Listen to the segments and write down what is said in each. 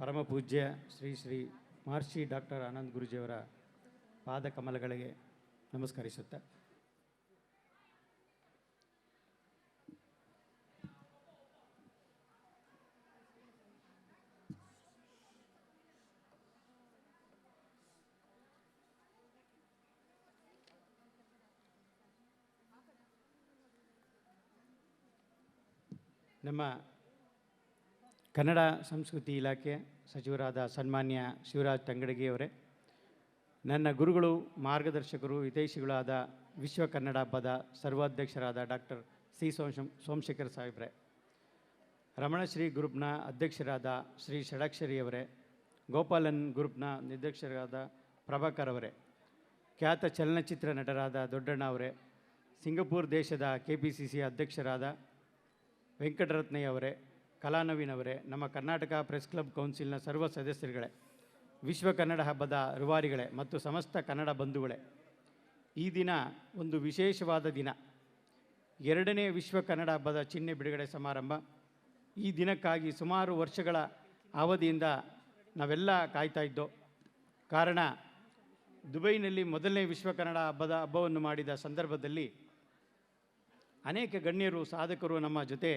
ಪರಮ ಪೂಜ್ಯ ಶ್ರೀ ಶ್ರೀ ಮಹರ್ಷಿ ಡಾಕ್ಟರ್ ಆನಂದ್ ಗುರುಜಿಯವರ ಪಾದ ಕಮಲಗಳಿಗೆ ನಮಸ್ಕರಿಸುತ್ತೆ. ನಮ್ಮ ಕನ್ನಡ ಸಂಸ್ಕೃತಿ ಇಲಾಖೆ ಸಚಿವರಾದ ಸನ್ಮಾನ್ಯ ಶಿವರಾಜ್ ತಂಗಡಗಿಯವರೇ, ನನ್ನ ಗುರುಗಳು, ಮಾರ್ಗದರ್ಶಕರು ಹಿತೈಷಿಗಳಾದ ವಿಶ್ವ ಕನ್ನಡ ಹಬ್ಬದ ಸರ್ವಾಧ್ಯಕ್ಷರಾದ ಡಾಕ್ಟರ್ ಸಿ ಸೋಮ ಸೋಮಶೇಖರ್ ಸಾಹೇಬ್ರೆ, ರಮಣಶ್ರೀ ಗ್ರೂಪ್ನ ಅಧ್ಯಕ್ಷರಾದ ಶ್ರೀ ಷಡಾಕ್ಷರಿಯವರೇ, ಗೋಪಾಲನ್ ಗ್ರೂಪ್ನ ನಿರ್ದೇಶಕರಾದ ಪ್ರಭಾಕರ್ ಅವರೇ, ಖ್ಯಾತ ಚಲನಚಿತ್ರ ನಟರಾದ ದೊಡ್ಡಣ್ಣ ಅವರೇ, ಸಿಂಗಪೂರ್ ದೇಶದ ಕೆ ಪಿ ಸಿ ಸಿ ಅಧ್ಯಕ್ಷರಾದ ವೆಂಕಟರತ್ನಯ್ಯ ಅವರೇ ಕಲಾನವೀನ್ ಅವರೇ ನಮ್ಮ ಕರ್ನಾಟಕ ಪ್ರೆಸ್ ಕ್ಲಬ್ ಕೌನ್ಸಿಲ್ನ ಸರ್ವ ಸದಸ್ಯರುಗಳೇ, ವಿಶ್ವ ಕನ್ನಡ ಹಬ್ಬದ ರುವಾರಿಗಳೇ ಮತ್ತು ಸಮಸ್ತ ಕನ್ನಡ ಬಂಧುಗಳೇ, ಈ ದಿನ ಒಂದು ವಿಶೇಷವಾದ ದಿನ. ಎರಡನೇ ವಿಶ್ವ ಕನ್ನಡ ಹಬ್ಬದ ಚಿಹ್ನೆ ಬಿಡುಗಡೆ ಸಮಾರಂಭ. ಈ ದಿನಕ್ಕಾಗಿ ಸುಮಾರು ವರ್ಷಗಳ ಅವಧಿಯಿಂದ ನಾವೆಲ್ಲ ಕಾಯ್ತಾ ಇದ್ದೋ, ಕಾರಣ ದುಬೈನಲ್ಲಿ ಮೊದಲನೇ ವಿಶ್ವ ಕನ್ನಡ ಹಬ್ಬದ ಹಬ್ಬವನ್ನು ಮಾಡಿದ ಸಂದರ್ಭದಲ್ಲಿ ಅನೇಕ ಗಣ್ಯರು, ಸಾಧಕರು ನಮ್ಮ ಜೊತೆ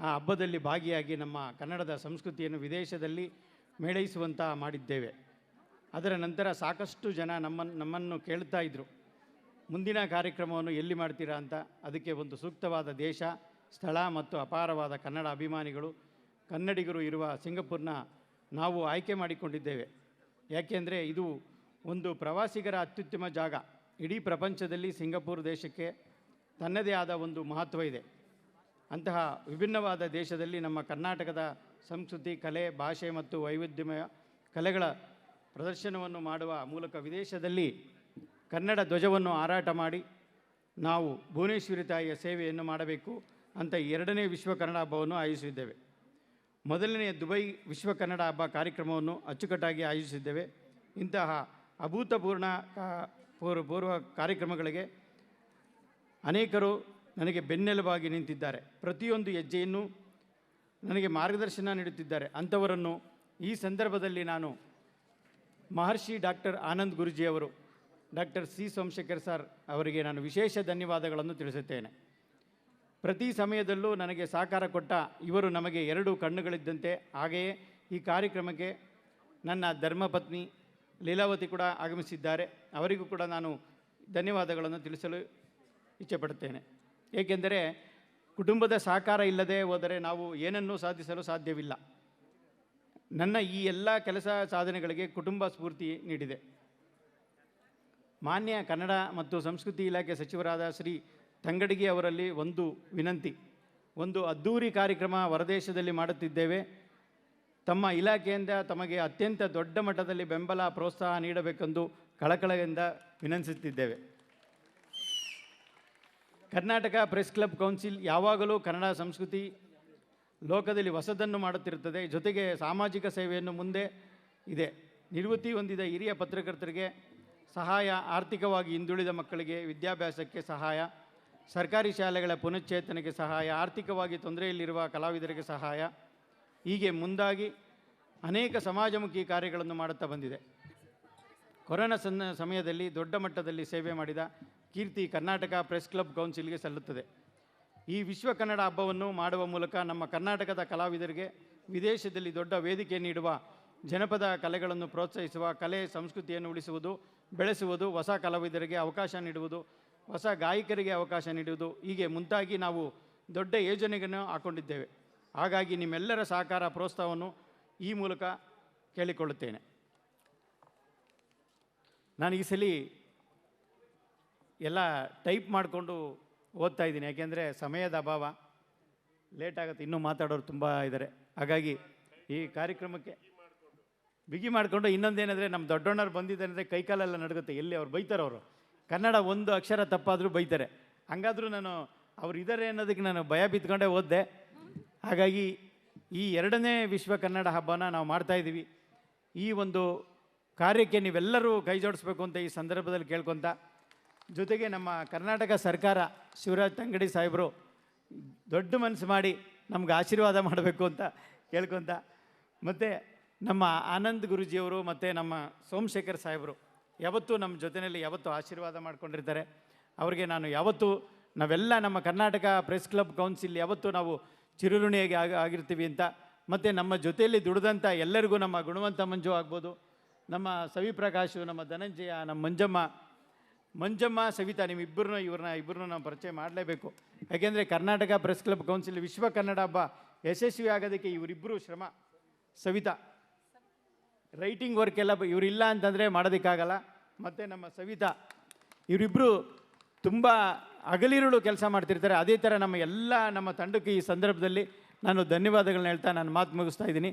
ಆ ಹಬ್ಬದಲ್ಲಿ ಭಾಗಿಯಾಗಿ ನಮ್ಮ ಕನ್ನಡದ ಸಂಸ್ಕೃತಿಯನ್ನು ವಿದೇಶದಲ್ಲಿ ಮೇಳೈಸುವಂಥ ಮಾಡಿದ್ದೇವೆ. ಅದರ ನಂತರ ಸಾಕಷ್ಟು ಜನ ನಮ್ಮನ್ನು ನಮ್ಮನ್ನು ಕೇಳ್ತಾ ಇದ್ದರು ಮುಂದಿನ ಕಾರ್ಯಕ್ರಮವನ್ನು ಎಲ್ಲಿ ಮಾಡ್ತೀರಾ ಅಂತ. ಅದಕ್ಕೆ ಒಂದು ಸೂಕ್ತವಾದ ದೇಶ, ಸ್ಥಳ ಮತ್ತು ಅಪಾರವಾದ ಕನ್ನಡ ಅಭಿಮಾನಿಗಳು, ಕನ್ನಡಿಗರು ಇರುವ ಸಿಂಗಪುರ್ನ ನಾವು ಆಯ್ಕೆ ಮಾಡಿಕೊಂಡಿದ್ದೇವೆ. ಯಾಕೆಂದರೆ ಇದು ಒಂದು ಪ್ರವಾಸಿಗರ ಅತ್ಯುತ್ತಮ ಜಾಗ. ಇಡೀ ಪ್ರಪಂಚದಲ್ಲಿ ಸಿಂಗಪುರ್ ದೇಶಕ್ಕೆ ತನ್ನದೇ ಆದ ಒಂದು ಮಹತ್ವ ಇದೆ. ಅಂತಹ ವಿಭಿನ್ನವಾದ ದೇಶದಲ್ಲಿ ನಮ್ಮ ಕರ್ನಾಟಕದ ಸಂಸ್ಕೃತಿ, ಕಲೆ, ಭಾಷೆ ಮತ್ತು ವೈವಿಧ್ಯಮಯ ಕಲೆಗಳ ಪ್ರದರ್ಶನವನ್ನು ಮಾಡುವ ಮೂಲಕ ವಿದೇಶದಲ್ಲಿ ಕನ್ನಡ ಧ್ವಜವನ್ನು ಹಾರಾಟ ಮಾಡಿ ನಾವು ಭುವನೇಶ್ವರಿ ತಾಯಿಯ ಸೇವೆಯನ್ನು ಮಾಡಬೇಕು ಅಂತ ಎರಡನೇ ವಿಶ್ವ ಕನ್ನಡ ಹಬ್ಬವನ್ನು ಆಯೋಜಿಸಿದ್ದೇವೆ. ಮೊದಲನೆಯ ದುಬೈ ವಿಶ್ವ ಕನ್ನಡ ಹಬ್ಬ ಕಾರ್ಯಕ್ರಮವನ್ನು ಅಚ್ಚುಕಟ್ಟಾಗಿ ಆಯೋಜಿಸಿದ್ದೇವೆ. ಇಂತಹ ಅಭೂತಪೂರ್ಣ ಪೂರ್ವ ಪೂರ್ವ ಕಾರ್ಯಕ್ರಮಗಳಿಗೆ ಅನೇಕರು ನನಗೆ ಬೆನ್ನೆಲುಬಾಗಿ ನಿಂತಿದ್ದಾರೆ. ಪ್ರತಿಯೊಂದು ಹೆಜ್ಜೆಯನ್ನು ನನಗೆ ಮಾರ್ಗದರ್ಶನ ನೀಡುತ್ತಿದ್ದಾರೆ. ಅಂಥವರನ್ನು ಈ ಸಂದರ್ಭದಲ್ಲಿ ನಾನು ಮಹರ್ಷಿ ಡಾಕ್ಟರ್ ಆನಂದ್ ಗುರುಜಿಯವರು ಡಾಕ್ಟರ್ ಸಿ ಸೋಮಶೇಖರ್ ಸರ್ ಅವರಿಗೆ ನಾನು ವಿಶೇಷ ಧನ್ಯವಾದಗಳನ್ನು ತಿಳಿಸುತ್ತೇನೆ. ಪ್ರತಿ ಸಮಯದಲ್ಲೂ ನನಗೆ ಸಹಕಾರ ಕೊಟ್ಟ ಇವರು ನಮಗೆ ಎರಡು ಕಣ್ಣುಗಳಿದ್ದಂತೆ, ಹಾಗೆಯೇ ಈ ಕಾರ್ಯಕ್ರಮಕ್ಕೆ ನನ್ನ ಧರ್ಮಪತ್ನಿ ಲೀಲಾವತಿ ಕೂಡ ಆಗಮಿಸಿದ್ದಾರೆ. ಅವರಿಗೂ ಕೂಡ ನಾನು ಧನ್ಯವಾದಗಳನ್ನು ತಿಳಿಸಲು ಇಚ್ಛೆಪಡುತ್ತೇನೆ. ಏಕೆಂದರೆ ಕುಟುಂಬದ ಸಹಕಾರ ಇಲ್ಲದೆ ಹೋದರೆ ನಾವು ಏನನ್ನೂ ಸಾಧಿಸಲು ಸಾಧ್ಯವಿಲ್ಲ. ನನ್ನ ಈ ಎಲ್ಲ ಕೆಲಸ ಸಾಧನೆಗಳಿಗೆ ಕುಟುಂಬ ಸ್ಫೂರ್ತಿ ನೀಡಿದೆ. ಮಾನ್ಯ ಕನ್ನಡ ಮತ್ತು ಸಂಸ್ಕೃತಿ ಇಲಾಖೆ ಸಚಿವರಾದ ಶ್ರೀ ತಂಗಡಗಿ ಅವರಲ್ಲಿ ಒಂದು ವಿನಂತಿ. ಒಂದು ಅದ್ಧೂರಿ ಕಾರ್ಯಕ್ರಮ ಹೊರದೇಶದಲ್ಲಿ ಮಾಡುತ್ತಿದ್ದೇವೆ. ತಮ್ಮ ಇಲಾಖೆಯಿಂದ ತಮಗೆ ಅತ್ಯಂತ ದೊಡ್ಡ ಮಟ್ಟದಲ್ಲಿ ಬೆಂಬಲ ಪ್ರೋತ್ಸಾಹ ನೀಡಬೇಕೆಂದು ಕಳಕಳಿಯಿಂದ ವಿನಂತಿಸುತ್ತಿದ್ದೇವೆ. ಕರ್ನಾಟಕ ಪ್ರೆಸ್ ಕ್ಲಬ್ ಕೌನ್ಸಿಲ್ ಯಾವಾಗಲೂ ಕನ್ನಡ ಸಂಸ್ಕೃತಿ ಲೋಕದಲ್ಲಿ ಹೊಸದನ್ನು ಮಾಡುತ್ತಿರುತ್ತದೆ. ಜೊತೆಗೆ ಸಾಮಾಜಿಕ ಸೇವೆಯನ್ನು ಮುಂದೆ ಇದೆ. ನಿವೃತ್ತಿ ಹೊಂದಿದ ಹಿರಿಯ ಪತ್ರಕರ್ತರಿಗೆ ಸಹಾಯ, ಆರ್ಥಿಕವಾಗಿ ಹಿಂದುಳಿದ ಮಕ್ಕಳಿಗೆ ವಿದ್ಯಾಭ್ಯಾಸಕ್ಕೆ ಸಹಾಯ, ಸರ್ಕಾರಿ ಶಾಲೆಗಳ ಪುನಶ್ಚೇತನಕ್ಕೆ ಸಹಾಯ, ಆರ್ಥಿಕವಾಗಿ ತೊಂದರೆಯಲ್ಲಿರುವ ಕಲಾವಿದರಿಗೆ ಸಹಾಯ. ಹೀಗೆ ಮುಂದಾಗಿ ಅನೇಕ ಸಮಾಜಮುಖಿ ಕಾರ್ಯಗಳನ್ನು ಮಾಡುತ್ತಾ ಬಂದಿದೆ. ಕೊರೋನಾ ಸಮಯದಲ್ಲಿ ದೊಡ್ಡ ಮಟ್ಟದಲ್ಲಿ ಸೇವೆ ಮಾಡಿದ ಕೀರ್ತಿ ಕರ್ನಾಟಕ ಪ್ರೆಸ್ ಕ್ಲಬ್ ಕೌನ್ಸಿಲ್ಗೆ ಸಲ್ಲುತ್ತದೆ. ಈ ವಿಶ್ವ ಕನ್ನಡ ಹಬ್ಬವನ್ನು ಮಾಡುವ ಮೂಲಕ ನಮ್ಮ ಕರ್ನಾಟಕದ ಕಲಾವಿದರಿಗೆ ವಿದೇಶದಲ್ಲಿ ದೊಡ್ಡ ವೇದಿಕೆ ನೀಡುವ ಜನಪದ ಕಲೆಗಳನ್ನು ಪ್ರೋತ್ಸಾಹಿಸುವ, ಕಲೆ, ಸಂಸ್ಕೃತಿಯನ್ನು ಉಳಿಸುವುದು, ಬೆಳೆಸುವುದು, ಹೊಸ ಕಲಾವಿದರಿಗೆ ಅವಕಾಶ ನೀಡುವುದು, ಹೊಸ ಗಾಯಕರಿಗೆ ಅವಕಾಶ ನೀಡುವುದು, ಹೀಗೆ ಮುಂತಾಗಿ ನಾವು ದೊಡ್ಡ ಯೋಜನೆಗಳನ್ನು ಹಾಕ್ಕೊಂಡಿದ್ದೇವೆ ಹಾಗಾಗಿ ನಿಮ್ಮೆಲ್ಲರ ಸಹಕಾರ ಪ್ರೋತ್ಸಾಹವನ್ನು ಈ ಮೂಲಕ ಕೇಳಿಕೊಳ್ಳುತ್ತೇನೆ. ನಾನು ಈ ಸಲ ಎಲ್ಲ ಟೈಪ್ ಮಾಡಿಕೊಂಡು ಓದ್ತಾ ಇದ್ದೀನಿ. ಯಾಕೆಂದರೆ ಸಮಯದ ಅಭಾವ. ಲೇಟ್ ಆಗುತ್ತೆ. ಇನ್ನೂ ಮಾತಾಡೋರು ತುಂಬ ಇದ್ದಾರೆ ಹಾಗಾಗಿ ಈ ಕಾರ್ಯಕ್ರಮಕ್ಕೆ ಬಿಗಿ ಮಾಡಿಕೊಂಡು ಇನ್ನೊಂದೇನೆಂದರೆ ನಮ್ಮ ದೊಡ್ಡಣ್ಣವ್ರು ಬಂದಿದ್ದಾರೆ ಕೈಕಾಲೆಲ್ಲ ನಡುಗುತ್ತೆ. ಎಲ್ಲಿ ಅವ್ರು ಬೈತಾರೆ ಅವರು? ಕನ್ನಡ ಒಂದು ಅಕ್ಷರ ತಪ್ಪಾದರೂ ಬೈತಾರೆ. ಹಂಗಾದರೂ ನಾನು ಅವ್ರು ಇದ್ದಾರೆ ಅನ್ನೋದಕ್ಕೆ ನಾನು ಭಯ ಬಿತ್ಕೊಂಡೇ ಓದಿದೆ. ಹಾಗಾಗಿ ಈ ಎರಡನೇ ವಿಶ್ವ ಕನ್ನಡ ಹಬ್ಬನ ನಾವು ಮಾಡ್ತಾ ಇದ್ದೀವಿ. ಈ ಒಂದು ಕಾರ್ಯಕ್ಕೆ ನೀವೆಲ್ಲರೂ ಕೈ ಜೋಡಿಸ್ಬೇಕು ಅಂತ ಈ ಸಂದರ್ಭದಲ್ಲಿ ಕೇಳ್ಕೊತ ಜೊತೆಗೆ ನಮ್ಮ ಕರ್ನಾಟಕ ಸರ್ಕಾರ ಶಿವರಾಜ್ ತಂಗಡಿ ಸಾಹೇಬರು ದೊಡ್ಡ ಮನಸ್ಸು ಮಾಡಿ ನಮ್ಗೆ ಆಶೀರ್ವಾದ ಮಾಡಬೇಕು ಅಂತ ಕೇಳ್ಕೊತ. ಮತ್ತು ನಮ್ಮ ಆನಂದ್ ಗುರುಜಿಯವರು ಮತ್ತು ನಮ್ಮ ಸೋಮಶೇಖರ್ ಸಾಹೇಬರು ಯಾವತ್ತೂ ನಮ್ಮ ಜೊತೆಯಲ್ಲಿ ಯಾವತ್ತೂ ಆಶೀರ್ವಾದ ಮಾಡ್ಕೊಂಡಿರ್ತಾರೆ. ಅವರಿಗೆ ನಾನು ಯಾವತ್ತೂ ನಾವೆಲ್ಲ ನಮ್ಮ ಕರ್ನಾಟಕ ಪ್ರೆಸ್ ಕ್ಲಬ್ ಕೌನ್ಸಿಲ್ ಯಾವತ್ತೂ ನಾವು ಚಿರುಋಣಿಯಾಗಿ ಆಗ ಆಗಿರ್ತೀವಿ ಅಂತ. ಮತ್ತು ನಮ್ಮ ಜೊತೆಯಲ್ಲಿ ದುಡಿದಂಥ ಎಲ್ಲರಿಗೂ ನಮ್ಮ ಗುಣವಂತ ಮಂಜು ಆಗ್ಬೋದು. ನಮ್ಮ ಸವಿ ಪ್ರಕಾಶು ನಮ್ಮ ಧನಂಜಯ, ನಮ್ಮ ಮಂಜಮ್ಮ ಮಂಜಮ್ಮ, ಸವಿತಾ, ನಿಮ್ಮಿಬ್ಬರನ್ನ ಇವ್ರನ್ನ ಇಬ್ಬರನ್ನ ನಾವು ಪರಿಚಯ ಮಾಡಲೇಬೇಕು. ಯಾಕೆಂದರೆ ಕರ್ನಾಟಕ ಪ್ರೆಸ್ ಕ್ಲಬ್ ಕೌನ್ಸಿಲ್ ವಿಶ್ವ ಕನ್ನಡ ಹಬ್ಬ ಯಶಸ್ವಿ ಆಗೋದಕ್ಕೆ ಇವರಿಬ್ಬರು ಶ್ರಮ. ಸವಿತಾ, ರೈಟಿಂಗ್ ವರ್ಕ್ ಎಲ್ಲ ಇವರಿಲ್ಲ ಅಂತಂದರೆ ಮಾಡೋದಕ್ಕಾಗಲ್ಲ. ಮತ್ತು ನಮ್ಮ ಸವಿತಾ ಇವರಿಬ್ಬರು ತುಂಬ ಅಗಲಿರುಳು ಕೆಲಸ ಮಾಡ್ತಿರ್ತಾರೆ. ಅದೇ ಥರ ನಮ್ಮ ಎಲ್ಲ ನಮ್ಮ ತಂಡಕ್ಕೆ ಈ ಸಂದರ್ಭದಲ್ಲಿ ನಾನು ಧನ್ಯವಾದಗಳನ್ನ ಹೇಳ್ತಾ, ನಾನು ಮಾತು ಮುಗಿಸ್ತಾ ಇದ್ದೀನಿ.